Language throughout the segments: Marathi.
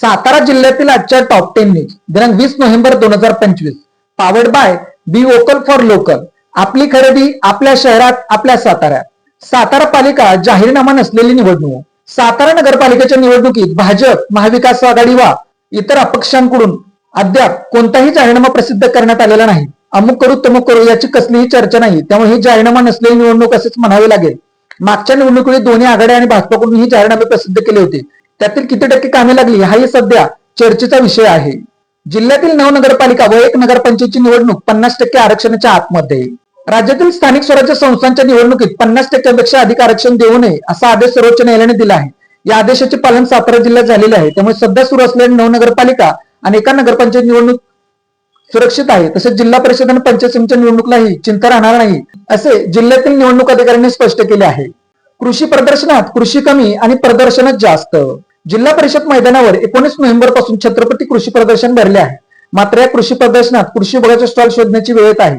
सातारा जिल्ह्यातील आजच्या टॉप टेन न्यूज दिनांक वीस नोव्हेंबर दोन हजार पंचवीस. Powered by be vocal for local आपली खरेदी आपल्या शहरात आपल्या साताऱ्यात. सातारा पालिका जाहीरनामा नसलेली निवडणूक. सातारा नगरपालिकेच्या निवडणुकीत भाजप महाविकास आघाडी वा इतर अपक्षांकडून अद्याप कोणताही जाहीरनामा प्रसिद्ध करण्यात आलेला नाही. अमुक करू तमुक करू याची कसलीही चर्चा नाही. त्यामुळे ही जाहीरनामा नसलेली निवडणूक असेच म्हणावी लागेल. मागच्या निवडणुकीत दोन्ही आघाड्या आणि भाजपकडून ही जाहीरनामे प्रसिद्ध केले होते. त्यातील किती टक्के कामे लागली हाही सध्या चर्चेचा विषय आहे. जिल्ह्यातील नऊ नगरपालिका व एक नगरपंचायतची निवडणूक पन्नास टक्के आरक्षणाच्या आतमध्ये. राज्यातील स्थानिक स्वराज्य संस्थांच्या निवडणुकीत पन्नास टक्क्यापेक्षा अधिक आरक्षण देऊ नये असा आदेश सर्वोच्च न्यायालयाने दिला आहे. या आदेशाचे पालन सातारा जिल्ह्यात झालेले आहे. त्यामुळे सध्या सुरू असलेल्या नऊ नगरपालिका आणि एका नगरपंचायत निवडणूक सुरक्षित आहे. तसेच जिल्हा परिषद आणि पंचायत समितीच्या निवडणुकीलाही चिंता राहणार नाही असे जिल्ह्यातील निवडणूक अधिकाऱ्यांनी स्पष्ट केले आहे. कृषी प्रदर्शनात कृषी कमी आणि प्रदर्शनच जास्त. जिल्हा परिषद मैदानावर एकोणीस नोव्हेंबरपासून छत्रपती कृषी प्रदर्शन भरले आहे. मात्र या कृषी प्रदर्शनात कृषी विभागाचे स्टॉल शोधण्याची वेळ येत आहे.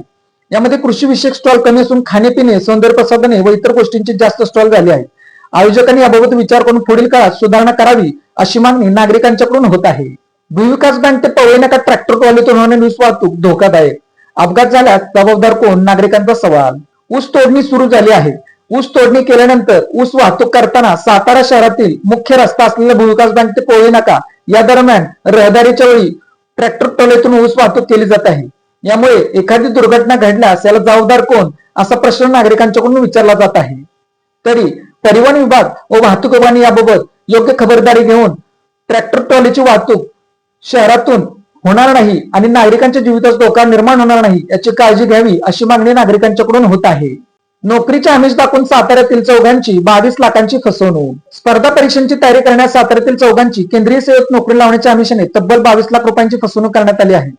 यामध्ये कृषी विषयक स्टॉल कमी असून खाणेपिणे सौंदर्य प्रसाधने व इतर गोष्टींचे जास्त स्टॉल झाले आहेत आयोजकांनी याबाबत विचार करून पुढील काळात सुधारणा करावी अशी मागणी नागरिकांच्याकडून होत आहे. भूविकास बँक ते पवई ट्रॅक्टर ट्रॉलीतून होणारी ऊस वाहतूक धोकादायक. अपघात झाल्यास जबाबदार कोण? नागरिकांचा सवाल. ऊस तोडणी सुरू झाली आहे. ऊस तोडणी केल्यानंतर ऊस वाहतूक करताना सातारा शहरातील मुख्य रस्ता असलेला भूविकास बँक ते पवई नाका. या दरम्यान रहदारीच्या वेळी ट्रॅक्टर टोलेतून ऊस वाहतूक केली जात आहे. यामुळे एखादी दुर्घटना घडल्यास याला जबाबदार कोण? असा प्रश्न नागरिकांच्याकडून विचारला जात आहे. तरी परिवहन विभाग व वाहतूक विभागाने याबाबत योग्य खबरदारी घेऊन ट्रॅक्टर ट्रॉलीची वाहतूक शहरातून होणार नाही आणि नागरिकांच्या जीवितास धोका निर्माण होणार नाही याची काळजी घ्यावी अशी मागणी नागरिकांच्याकडून होत आहे. नोकरीचे आमिष दाखवून साताऱ्यातील चौघांची बावीस लाखांची फसवणूक. स्पर्धा परीक्षांची तयारी करण्यास साताऱ्यातील चौघांची केंद्रीय सेवेत नोकरी लावण्याच्या आमिषाने तब्बल बावीस लाख रुपयांची फसवणूक करण्यात आली आहे.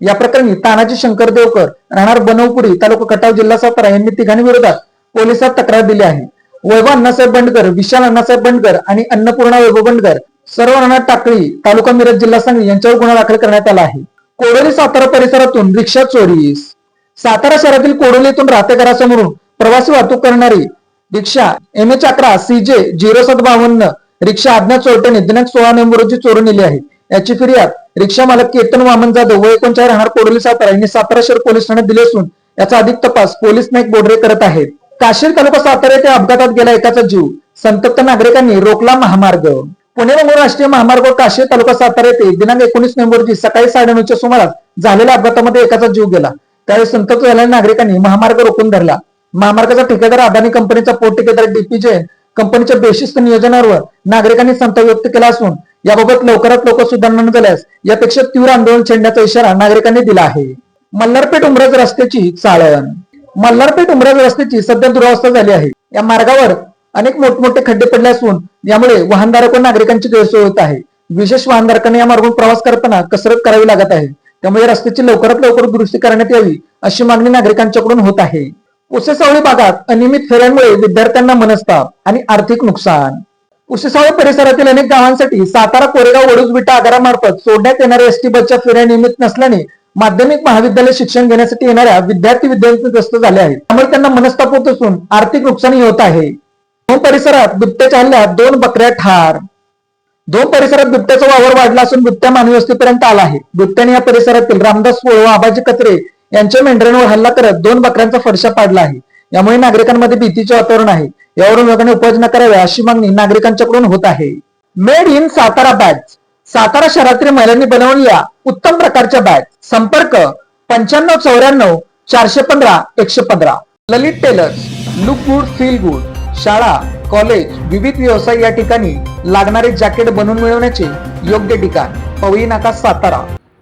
या प्रकरणी तानाजी शंकर देवकर राहणार बनवपुरी तालुका खटाव जिल्हा सातारा यांनी तिघांनी विरोधात पोलिसात तक्रार दिली आहे. वैभव अण्णासाहेब बंडकर विशाल अण्णासाहेब बंडकर आणि अन्नपूर्णा वैभव बंडकर सर्व राहणार टाकळी तालुका मिरज जिल्हा सांगली यांच्यावर गुन्हा दाखल करण्यात आला आहे. कोडोली सातारा परिसरातून रिक्षा चोरीस. सातारा शहरातील कोडोलीतून राहते घरासमोरून प्रवासी वाहतूक करणारी रिक्षा एम एच अकरा सी जे झिरो सात बावन्न रिक्षा अज्ञात चोरट्याने दिनांक सोळा नोव्हेंबर रोजी चोरून नेली आहे. याची फिर्याद रिक्षा मालक केतन वामन जाधव व एकोणचाळीस राहणार कोडोली सातारा यांनी सातारा शहर पोलीस ठाण्यात दिले असून याचा अधिक तपास पोलीस नाईक बोडरे करत आहेत. काशीर तालुका सातारा येथे अपघातात गेला एकाचा जीव. संतप्त नागरिकांनी रोखला महामार्ग. पुणे बंगळूर राष्ट्रीय महामार्ग काशीर तालुका सातारा येथे दिनांक एकोणीस नोव्हेंबर रोजी सकाळी साडेनऊच्या सुमारास झालेल्या अपघातामध्ये एकाचा जीव गेला. त्यावेळी संतप्त झालेल्या नागरिकांनी महामार्ग रोखून धरला. महामार्गाचा ठेकेदार अदानी कंपनीचा पोट ठेकेदार डीपी जैन कंपनीच्या बेशिस्त नियोजनावर नागरिकांनी संताप व्यक्त केला असून याबाबत लवकरात लवकर सुधारणा न झाल्यास यापेक्षा तीव्र आंदोलन छेडण्याचा इशारा नागरिकांनी दिला आहे. मल्हारपेठ उमराज रस्त्याची चाळण. मल्हारपेठ उमराज रस्त्याची सध्या दुरावस्था झाली आहे. या मार्गावर अनेक मोठमोठे खड्डे पडले असून यामुळे वाहनधारक व नागरिकांची गैरसोय होत आहे. विशेष वाहनधारकांना या मार्गावर प्रवास करताना कसरत करावी लागत आहे. त्यामुळे रस्त्याची लवकरात लवकर दुरुस्ती करण्यात यावी अशी मागणी नागरिकांच्याकडून होत आहे. उसेसावळी भागात अनियमित फेऱ्यांमुळे विद्यार्थ्यांना मनस्ताप आणि आर्थिक नुकसान. उसेसावळी परिसरातील अनेक गावांसाठी सातारा कोरेगाव वडूज विटा आगारामार्फत सोडण्यात येणाऱ्या एसटी बसच्या फेऱ्या नियमित नसल्याने माध्यमिक महाविद्यालय शिक्षण घेण्यासाठी येणाऱ्या विद्यार्थी विद्यार्थी ग्रस्त झाले आहेत. त्यामुळे त्यांना मनस्ताप होत असून आर्थिक नुकसानही होत आहे. दोन परिसरात बिबट्याच्या हल्ल्यात दोन बकऱ्या ठार. दोन परिसरात बिबट्याचा वावर वाढला असून बिबट्या मानवी वस्तीपर्यंत आला आहे. बिबट्याने या परिसरातील रामदास पोळ व आबाजी कत्रे यांच्या मेंढरांवर हल्ला करत दोन बकऱ्यांचा फडशा पाडला आहे. यामुळे नागरिकांमध्ये भीतीचे वातावरण आहे. यावरून विभागाने उपाययोजना कराव्या अशी मागणी नागरिकांच्याकडून होत आहे. Made in Satara batch. Satara शहरातील महिलांनी बनवलेल्या उत्तम प्रकारच्या बॅग संपर्क पंच्याण्णव चौऱ्याण्णव चारशे पंधरा एकशे पंधरा. Lalit tailors look good feel good शाळा कॉलेज विविध व्यवसाय या ठिकाणी लागणारे जॅकेट बनवून मिळवण्याचे योग्य ठिकाण. पवई नाका सातारा.